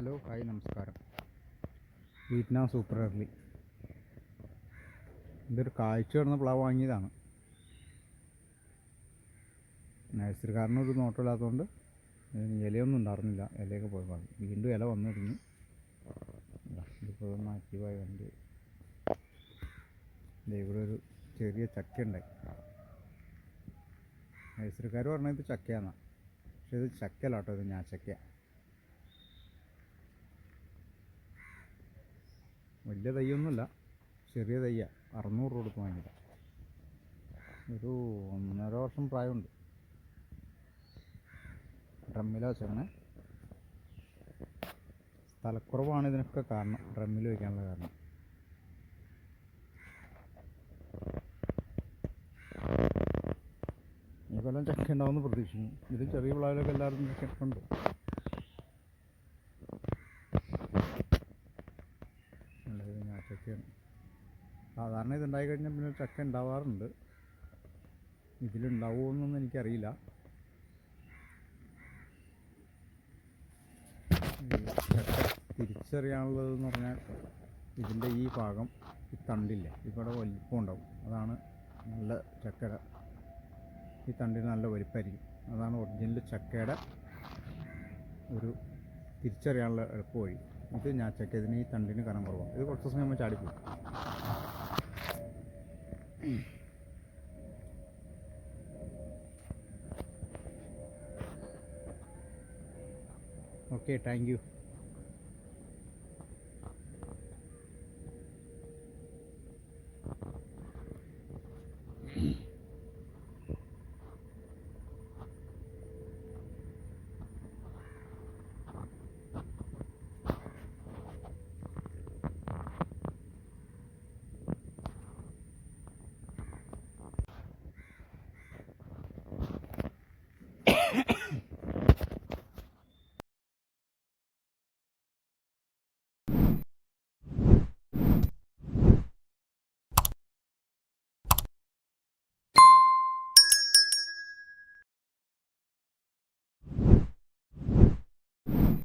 Hello hi നമസ്കാരം. Vietnam super early ഇതൊരു കാഴ്ച കിടന്ന പ്ലാവ് വാങ്ങിയതാണ്. നഴ്സറിക്കാരനൊരു നോട്ടമില്ലാത്തതുകൊണ്ട് ഇതിന് ഇലയൊന്നും ഉണ്ടായിരുന്നില്ല ഇലയൊക്കെ പോയി വാങ്ങി. വീണ്ടും ഇല വന്നു തുടങ്ങി ഇതാ, ഇതിപ്പോൾ ആക്റ്റീവായി കണ്ട് ഇവിടെ ഒരു ചെറിയ ചക്ക ഉണ്ടായി നഴ്സറിക്കാർ പറഞ്ഞത് ഇത് ചക്കയാണെന്നാണ് പക്ഷെ ഇത് ചക്കയല്ല കേട്ടോ ഇത് ഞാൻ ചക്ക വലിയ തയ്യൊന്നുമില്ല ചെറിയ തയ്യ. അറുന്നൂറ് രൂപ കൊടുത്ത് വാങ്ങിയതാണ് ഒരു ഒന്നര വർഷം പ്രായമുണ്ട്. ഡ്രമ്മിൽ വെച്ചാണ് സ്ഥലക്കുറവാണ് ഇതിനൊക്കെ കാരണം ഡ്രമ്മിൽ വയ്ക്കാനുള്ള കാരണം. ഈ കൊല്ലം ചക്ക ഉണ്ടാവുമെന്ന് പ്രതീക്ഷിക്കുന്നു. ഇത് ചെറിയ പിള്ളേരൊക്കെ എല്ലാവരും ചക്ക ഞാൻ ചക്കയാണ് സാധാരണ ഇതുണ്ടായി കഴിഞ്ഞാൽ പിന്നെ ചക്ക ഉണ്ടാവാറുണ്ട്. ഇതിലുണ്ടാവുമെന്നൊന്നും എനിക്കറിയില്ല. ചക്ക തിരിച്ചറിയാനുള്ളതെന്ന് പറഞ്ഞാൽ ഇതിന്റെ ഈ ഭാഗം ഈ തണ്ടില്ലേ ഇവിടെ വലിപ്പം ഉണ്ടാവും. അതാണ് നല്ല ചക്കര ഈ തണ്ടിന് നല്ല വലിപ്പമായിരിക്കും അതാണ് ഒറിജിനൽ ചക്കയുടെ ഒരു തിരിച്ചറിയാനുള്ള എളുപ്പ വഴി ഇത് ഞാൻ ചെക്ക് ചെയ്തിന് ഈ തണ്ടിന് കനം കുറവാണ് ഇത് കുറച്ച് സമയം നമ്മൾ ചാടിപ്പോയി ഓക്കെ താങ്ക് യു